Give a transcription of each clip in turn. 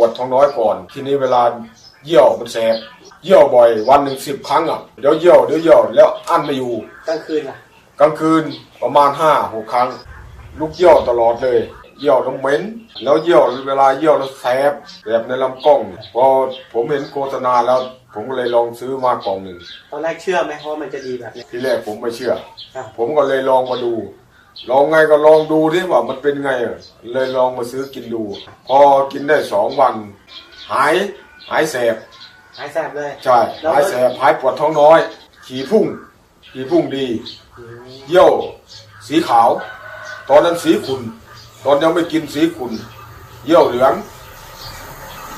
วดท้องน้อยก่อน ทีนี้เวลาเยี่ยวมันแสบเยี่ยวบ่อยวันหนึ่งสิบครั้งอะเดี๋ยวเยี่ยวเดี๋ยวเยี่ยวแล้วอั้นไม่อยู่กลางคืนล่ะกลางคืนประมาณห้าหกครั้ง ลูกเยี่ยวตลอดเลยเยี่ยวน้ำเหม็นแล้วเยี่ยวเวลาเยี่ยวแล้วแสบแสบในลำกล้องพอผมเห็นโฆษณาแล้ว ผมก็เลยลองซื้อมากล่องหนึ่งตอนแรกเชื่อไหมว่ามันจะดีแบบเนี้ยทีแรกผมไม่เชื่อครับผมก็เลยลองมาดู ลองไงก็ลองดูที่ว่ามันเป็นไงอะเลยลองมาซื้อกินดู พอกินได้สองวัน หายหายแสบหายแสบเลย ใช่หายแสบหายปวดท้องน้อย ขี่พุ่ง ขี่พุ่งดีอืมเยี่ยว สีขาว ตอนนั้นสีขุนตอนยังไม่กินสีขุนเยี่ยวเหลือง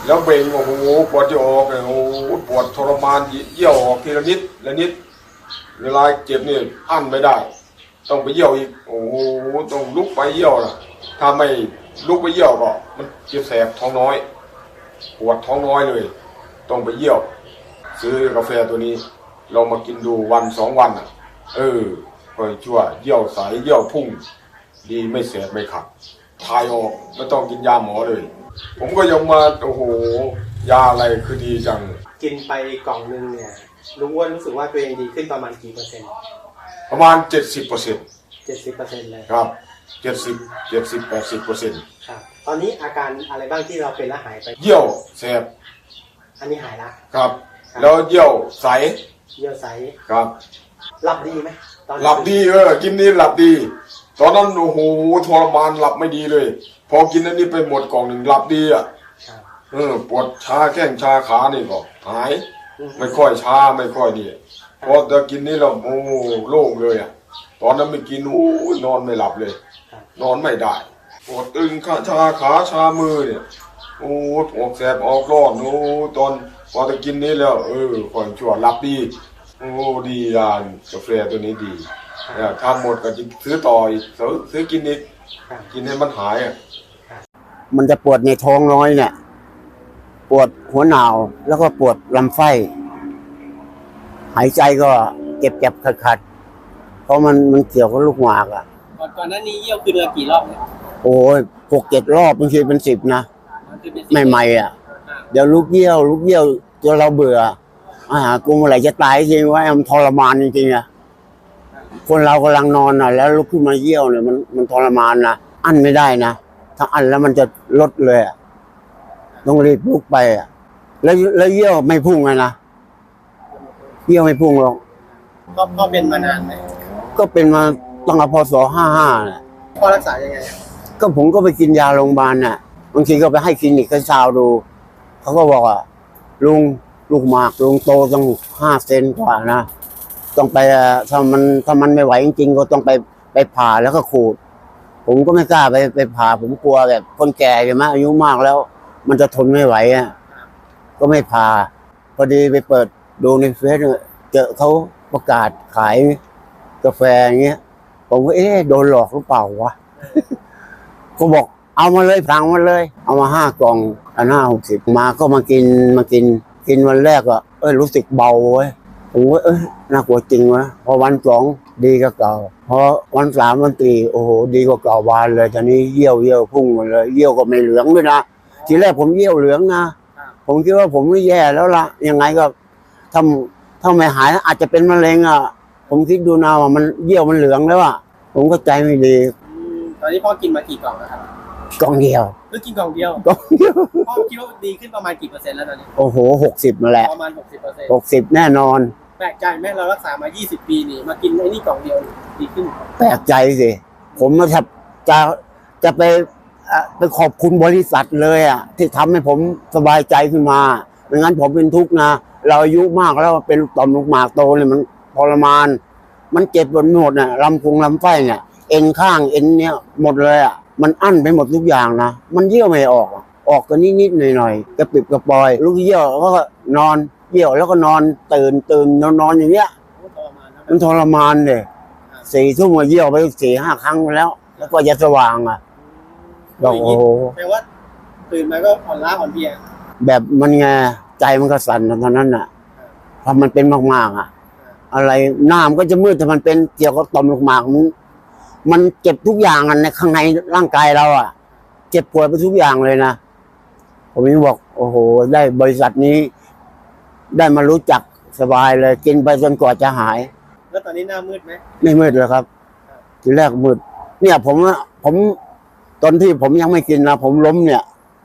แล้วเบ่งโอ้โหปวดจะออกเลยโอ้โหปวดทรมานเยี่ยวออกทีละนิดละนิด เวลาเจ็บนี่อั้นไม่ได้ ต้องไปเยี่ยวอีก โอ้โหต้องลุกไปเยี่ยวนะถ้าไม่ลุกไปเยี่ยวก็ มันเจ็บแสบท้องน้อยปวดท้องน้อยเลย ต้องไปเยี่ยว ซื้อกาแฟตัวนี้ลองมากินดูวันสองวันอะ เออค่อยชั่วเยี่ยวใสเยี่ยวพุ่ง ดีไม่เสียไม่ขัดทายออกไม่ต้องกินยาหมอเลย ผมก็ยังมาโอ้โหยาอะไรคือดีจัง กินไปกล่องนึงเนี่ยลุงอ้วนรู้สึกว่าตัวเองดีขึ้นประมาณกี่เปอร์เซ็นต์ ประมาณเจ็ดสิบเปอร์เซ็นต์เจ็ดสิบเปอร์เซ็นต์เลยครับเจ็ดสิบเจ็ดสิบแปดสิบเปอร์เซ็นต์ครับ ตอนนี้อาการอะไรบ้างที่เราเป็นแล้วหายไป เยี่ยวแสบอันนี้หายละครับ แล้วเยี่ยวใสเยี่ยวใสครับ หลับดีไหมตอนหลับดีเออกินนี้หลับดี ตอนนั้นโอ้โหทรมานหลับไม่ดีเลย พอกินอันนี้ไปหมดกล่องหนึ่งหลับดีอะครับเออปวดชาแข้งชาขานี่ก็หาย อืมไม่ค่อยชาไม่ค่อยนี่ พอจะกินนี่เราโอ้โล่งเลยอะ ตอนนั้นไม่กินโอ้ยนอนไม่หลับเลย นอนไม่ได้ปวดตึงขาชาขาชามือเนี่ยโอ้ออกแสบออกร้อนโอ้ตอนพอจะกินนี้แล้ว เออค่อยชั่วหลับดีโอ้ดีอ่านกาแฟตัวนี้ดีเนี่ยถ้าหมดก็จะซื้อต่ออีกซื้อซื้อกินอีกกินให้มันหายอะมันจะปวดในท้องน้อยเนี่ย ปวดหัวหนาวแล้วก็ปวดลำไส้ หายใจก็เจ็บเจ็บขัดขัดๆเพราะมันมันเกี่ยวกับลูกหมากอะ่ะก่อนก่อนหน้านี้เยี่ยวคือเดือนกี่รอบเนี่ยโอ้ยหกเจ็ดรอบบางทีเป็นสิบนะมันคือเป็นสิบใหม่ๆอะ เดี๋ยวลูกเยี่ยว ลูกเยี่ยวจนเราเบื่ออาหากูเมื่อไหร่จะตายจริงว่ามันทรมานจริงๆอะคนเรากำลังนอนอะ แล้วลุกขึ้นมาเยี่ยวเนี่ยมันมันทรมานนะอั้นไม่ได้นะถ้าอั้นแล้วมันจะลดเลยอะต้องรีบลุกไปอะแล้วแล้วเยี่ยวไม่พุ่งเลยนะ เยี่ยวไม่พุ่งหรอก ก็ก็เป็นมานานไหมก็เป็นมาตั้งแต่พศห้าห้าน่ะพ่อรักษายังไงก็ผมก็ไปกินยาโรงพยาบาลน่ะบางทีก็ไปให้คลินิกให้ชาวดู เขาก็บอกว่าลุงลูกหมากลุงโตต้องห้าเซนกว่านะต้องไปเอ่อถ้ามันถ้ามันไม่ไหวจริงๆก็ต้องไปไปผ่าแล้วก็ขูด ผมก็ไม่กล้าไปไปผ่า ผมกลัวแบบคนแก่ใช่ไหมอายุมากแล้ว มันจะทนไม่ไหวอะก็ไม่ผ่า พอดีไปเปิด ดูในเฟซเจอเขาประกาศขายกาแฟอย่างเงี้ย ผมก็เอ๊ะโดนหลอกหรือเปล่าวะ ก็บอกเอามาเลยสั่งมาเลย เอามาห้ากล่องอันห้าหกสิบมาก็มากินมากิน กินวันแรกก็เอ้ยรู้สึกเบาเว้ยผมว่าเอ้ยน่ากลัวจริงวะพอวันสองดีก็เก่า พอวันสามวันสี่โอ้โหดีกว่าเก่าวานเลยตอนนี้เยี่ยวเยี่ยวพุ่งมดเลย เยี่ยวก็ไม่เหลืองด้วยนะทีแรกผมเยี่ยวเหลืองนะผมคิดว่าผมไม่แย่แล้วละยังไงก็ ถ้าถ้าไม่หายอาจจะเป็นมะเร็งอะ ผมคิดดูนะว่ามันเยี่ยวมันเหลืองแล้วอะผมก็ใจไม่ดี ตอนนี้พ่อกินมากี่กล่องแล้วครับกล่องเดียวเพิ่งกินกล่องเดียวกล่องเดียวพ่อคิดว่าดีขึ้นประมาณกี่เปอร์เซ็นต์แล้วตอนนี้ โอ้โหหกสิบมาแหละประมาณหกสิบเปอร์เซ็นต์หกสิบแน่นอน แปลกใจไหมเรารักษามา20ปีนี่มากินไอ้นี่กล่องเดียวดีขึ้น แปลกใจสิ ผมมาจะจะจะไปเอ่อไปขอบคุณบริษัทเลยอะที่ทำให้ผมสบายใจขึ้นมา ไม่งั้นผมเป็นทุกข์นะ เราอายุมากแล้วเป็นต่อมลูกหมากโตเนี่ยมันทรมาน มันเจ็บไปหมดน่ะลำพุงลำไส้เนี่ย เอ็นข้างเอ็นเนี่ยหมดเลยอะ มันอั้นไปหมดทุกอย่างนะ มันเยี่ยวไม่ออกอะออกก็นิดๆหน่อยๆกระปิบกระปอย ลูกเยี่ยวแล้วก็นอนเยี่ยวแล้วก็นอนตื่นตื่นนอนนอนอย่างเงี้ยทรมานนะมันทรมานเลยสี่ทุ่มมาเยี่ยวไปสี่ห้าครั้งแล้ว แล้วก็จะสว่างอะบอกโอ้โหแปลว่าตื่นมาก็อ่อนล้าอ่อนเพลีย แบบมันไงใจมันก็สั่นตอนนั้นอะพอมันเป็นมากๆอะ อะไรหน้ามันก็จะมืดแต่มันเป็นเกี่ยวกับต่อมลูกหมากมันมันเจ็บทุกอย่างอะในข้างในร่างกายเราอะ เจ็บปวดไปทุกอย่างเลยนะผมยังบอก โอ้โห ได้บริษัทนี้ ได้มารู้จักสบายเลยกินไปจนกว่าจะหาย แล้วตอนนี้หน้ามืดไหมไม่มืดเลยครับทีแรกมืด เนี่ย ผมอะผมตอนที่ผมยังไม่กินนะผมล้มเนี่ย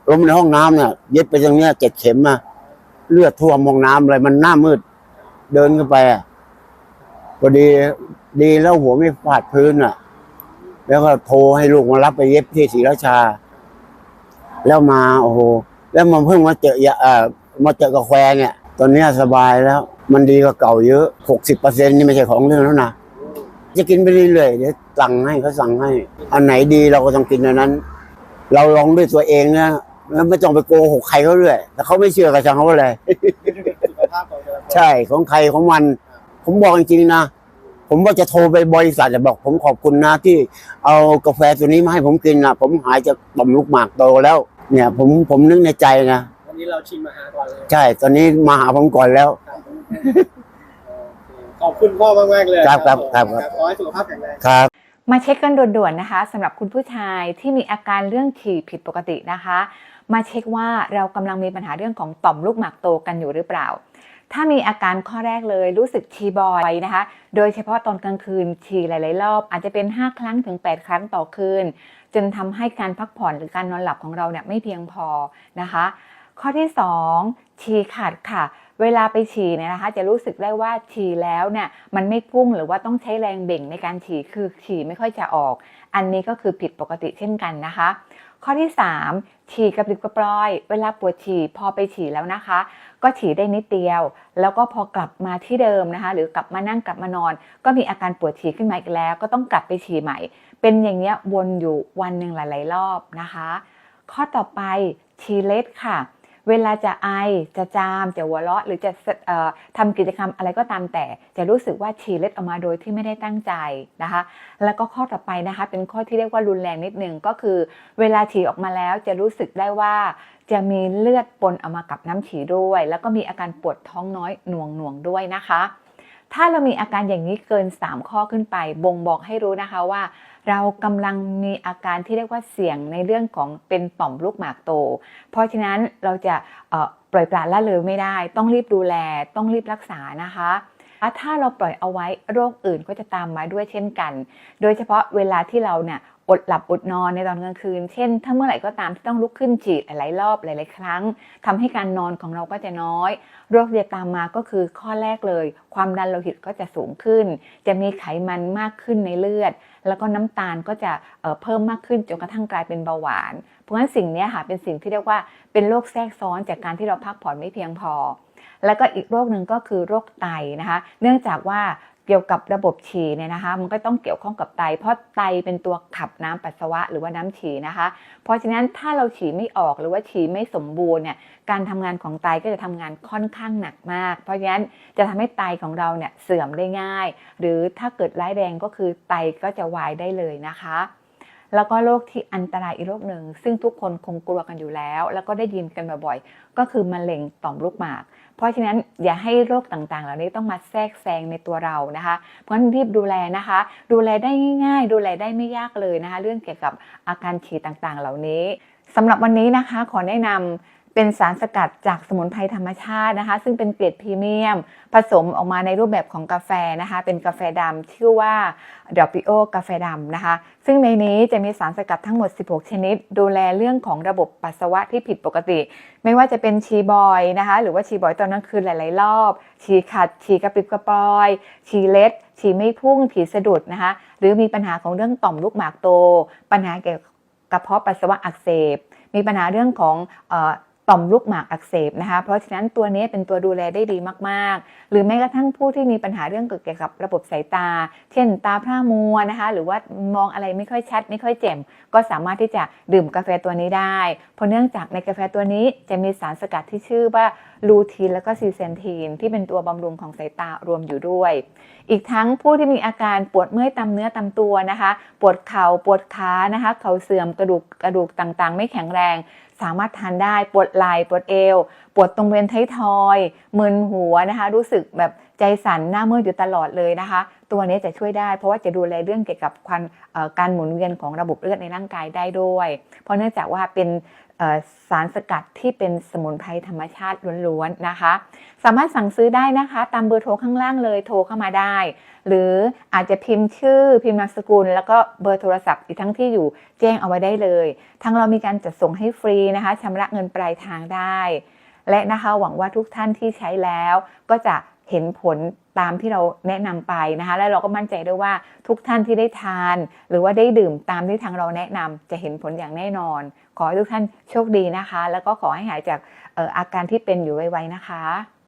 ล้มในห้องน้ำเนี่ยเย็บไปตรงเนี้ยเจ็ดเข็มอะเลือดท่วมห้องน้ำเลยมันหน้ามืด เดินขึ้นไปอะพอดีดีแล้วหัวไม่ฟาดพื้นอะแล้วก็โทรให้ลูกมารับไปเย็บที่ศรีราชา แล้วมาโอ้โหแล้วมันเพิ่งมาเจอยาเอ่อมาเจอกาแฟเนี่ย ตอนนี้สบายแล้ว มันดีกว่าเก่าเยอะหกสิบเปอร์เซ็นนี่ไม่ใช่ของเรื่องแล้วนะจะกินไปเรื่อยๆเดี๋ยวสั่งให้เขาสั่งให้ อันไหนดีเราก็ต้องกินอันนั้น เราลองด้วยตัวเองนะ แล้วไม่ต้องไปโกหกใครเขาเรื่อยแต่เขาไม่เชื่อกับช่างเขาเลยสุขภาพของแต่ละคนใช่ของใครของมัน ผมบอกจริงๆนะ ผมว่าจะโทรไปบริษัทจะบอก ผมขอบคุณนะที่เอากาแฟตัวนี้มาให้ผมกินนะผมหายจากต่อมลูกหมากโตแล้ว เนี่ย ผมผมนึกในใจนะวันนี้เราชิมอาหารก่อนเลยใช่ ตอนนี้มาหาผมก่อนแล้วครับขอบคุณพ่อมากๆเลยครับครับผมครับครับขอให้สุขภาพแข็งแรงครับ มาเช็คกันด่วนๆนะคะสำหรับคุณผู้ชายที่มีอาการเรื่องฉี่ผิดปกตินะคะ มาเช็คว่าเรากำลังมีปัญหาเรื่องของต่อมลูกหมากโตกันอยู่หรือเปล่า ถ้ามีอาการข้อแรกเลยรู้สึกฉี่บ่อยนะคะ โดยเฉพาะตอนกลางคืนฉี่หลาย ๆ รอบ อาจจะเป็น 5 ครั้งถึง 8 ครั้งต่อคืน จนทำให้การพักผ่อนหรือการนอนหลับของเราเนี่ยไม่เพียงพอนะคะ ข้อที่2ฉี่ขาดค่ะเวลาไปฉี่เนี่ยนะคะจะรู้สึกได้ว่าฉี่แล้วเนี่ยมันไม่พุ่งหรือว่าต้องใช้แรงเบ่งในการฉี่คือฉี่ไม่ค่อยจะออก อันนี้ก็คือผิดปกติเช่นกันนะคะ ข้อที่ 3 ฉี่กระปริบกระปรอย เวลาปวดฉี่พอไปฉี่แล้วนะคะ ก็ฉี่ได้นิดเดียว แล้วก็พอกลับมาที่เดิมนะคะ หรือกลับมานั่งกลับมานอน ก็มีอาการปวดฉี่ขึ้นมาอีกแล้ว ก็ต้องกลับไปฉี่ใหม่ เป็นอย่างเงี้ยวนอยู่วันหนึ่งหลาย ๆ รอบนะคะ ข้อต่อไปฉี่เล็ดค่ะ เวลาจะไอจะจามจะหัวเราะ หรือจะออทำกิจกรรมอะไรก็ตามแต่ จะรู้สึกว่าฉี่เล็ดออกมาโดยที่ไม่ได้ตั้งใจนะคะ แล้วก็ข้อต่อไปนะคะ เป็นข้อที่เรียกว่ารุนแรงนิดนึงก็คือ เวลาฉี่ออกมาแล้วจะรู้สึกได้ว่าจะมีเลือดปนออกมากับน้ำฉี่ด้วย แล้วก็มีอาการปวดท้องน้อยหน่วงหน่วงด้วยนะคะ ถ้าเรามีอาการอย่างนี้เกิน 3 ข้อขึ้นไป บ่งบอกให้รู้นะคะว่า เรากำลังมีอาการที่เรียกว่าเสี่ยงในเรื่องของเป็นต่อมลูกหมากโต เพราะฉะนั้นเราจะปล่อยปละละเลยไม่ได้ ต้องรีบดูแล ต้องรีบรักษานะคะถ้าเราปล่อยเอาไว้โรคอื่นก็จะตามมาด้วยเช่นกัน โดยเฉพาะเวลาที่เราเนี่ย อดหลับอดนอนในตอนกลางคืน เช่น ถ้าเมื่อไหร่ก็ตามที่ต้องลุกขึ้นฉี่หลายๆรอบหลายๆครั้งทำให้การนอนของเราก็จะน้อย โรคที่ตามมาก็คือข้อแรกเลย ความดันโลหิตก็จะสูงขึ้น จะมีไขมันมากขึ้นในเลือด แล้วก็น้ำตาลก็จะเเพิ่มมากขึ้นจนกระทั่งกลายเป็นเบาหวาน เพราะฉะนั้นสิ่งนี้ค่ะเป็นสิ่งที่เรียกว่าเป็นโรคแทรกซ้อนจากการที่เราพักผ่อนไม่เพียงพอแล้วก็อีกโรคหนึ่งก็คือโรคไตนะคะ เนื่องจากว่า เกี่ยวกับระบบฉี่เนี่ยนะคะ มันก็ต้องเกี่ยวข้องกับไต เพราะไตเป็นตัวขับน้ำปัสสาวะหรือว่าน้ำฉี่นะคะ เพราะฉะนั้นถ้าเราฉี่ไม่ออกหรือว่าฉี่ไม่สมบูรณ์เนี่ยการทำงานของไตก็จะทำงานค่อนข้างหนักมาก เพราะฉะนั้นจะทำให้ไตของเราเนี่ยเสื่อมได้ง่าย หรือถ้าเกิดร้ายแรงก็คือไตก็จะวายได้เลยนะคะ แล้วก็โรคที่อันตรายอีกโรคหนึ่ง ซึ่งทุกคนคงกลัวกันอยู่แล้ว แล้วก็ได้ยินกันบ่อยๆ ก็คือมะเร็งต่อมลูกหมาก เพราะฉะนั้นอย่าให้โรคต่างๆ เหล่านี้ต้องมาแทรกแซงในตัวเรานะคะ เพราะฉะนั้นรีบดูแลนะคะ ดูแลได้ง่าย ๆ ดูแลได้ไม่ยากเลยนะคะ เรื่องเกี่ยวกับอาการฉี่ต่างๆ เหล่านี้สำหรับวันนี้นะคะขอแนะนำ เป็นสารสกัดจากสมุนไพรธรรมชาตินะคะ ซึ่งเป็นเกรดพรีเมียม ผสมออกมาในรูปแบบของกาแฟนะคะ เป็นกาแฟดำชื่อว่าดอปิโอกาแฟดำนะคะ ซึ่งในนี้จะมีสารสกัดทั้งหมด 16 ชนิด ดูแลเรื่องของระบบปัสสาวะที่ผิดปกติ ไม่ว่าจะเป็นชีบอยนะคะ หรือว่าชีบอยตอนกลางคืนหลาย ๆ รอบฉี่ขัดฉี่กระปิบกระปอยฉี่เล็ดฉี่ไม่พุ่งฉี่สะดุดนะคะ หรือมีปัญหาของเรื่องต่อมลูกหมากโต ปัญหาเกี่ยวกับกระเพาะปัสสาวะอักเสบ มีปัญหาเรื่องของเอ่อ ต่อมลูกหมากอักเสบนะคะ เพราะฉะนั้นตัวนี้เป็นตัวดูแลได้ดีมากๆ หรือแม้กระทั่งผู้ที่มีปัญหาเรื่องเกี่ยวกับระบบสายตา เช่นตาพร่ามัวนะคะ หรือว่ามองอะไรไม่ค่อยชัด ไม่ค่อยแจ่มก็สามารถที่จะดื่มกาแฟตัวนี้ได้ เพราะเนื่องจากในกาแฟตัวนี้จะมีสารสกัดที่ชื่อว่าลูทีนแล้วก็ซีเซนทีนที่เป็นตัวบำรุงของสายตารวมอยู่ด้วย อีกทั้งผู้ที่มีอาการปวดเมื่อยตามเนื้อตามตัวนะคะ ปวดเข่าปวดขานะคะ เข่าเสื่อมกระดูกกระดูกต่างๆ ไม่แข็งแรง สามารถทานได้ปวดไหล่ปวดเอว ปวดตรงเวียนท้ายทอยมึนหัวนะคะ รู้สึกแบบ ใจสั่นหน้ามืดอยู่ตลอดเลยนะคะ ตัวนี้จะช่วยได้ เพราะว่าจะดูแลเรื่องเกี่ยวกับความการหมุนเวียนของระบบเลือดในร่างกายได้ด้วย เพราะเนื่องจากว่าเป็นสารสกัดที่เป็นสมุนไพรธรรมชาติล้วนๆนะคะ สามารถสั่งซื้อได้นะคะ ตามเบอร์โทรข้างล่างเลยโทรเข้ามาได้ หรืออาจจะพิมพ์ชื่อพิมพ์นามสกุล แล้วก็เบอร์โทรศัพท์อีกทั้งที่อยู่แจ้งเอาไว้ได้เลย ทางเรามีการจัดส่งให้ฟรีนะคะชำระเงินปลายทางได้ และนะคะหวังว่าทุกท่านที่ใช้แล้วก็จะ เห็นผลตามที่เราแนะนำไปนะคะ และเราก็มั่นใจด้วยว่าทุกท่านที่ได้ทาน หรือว่าได้ดื่มตามที่ทางเราแนะนำจะเห็นผลอย่างแน่นอน ขอให้ทุกท่านโชคดีนะคะ แล้วก็ขอให้หายจากอาการที่เป็นอยู่ไวๆนะคะ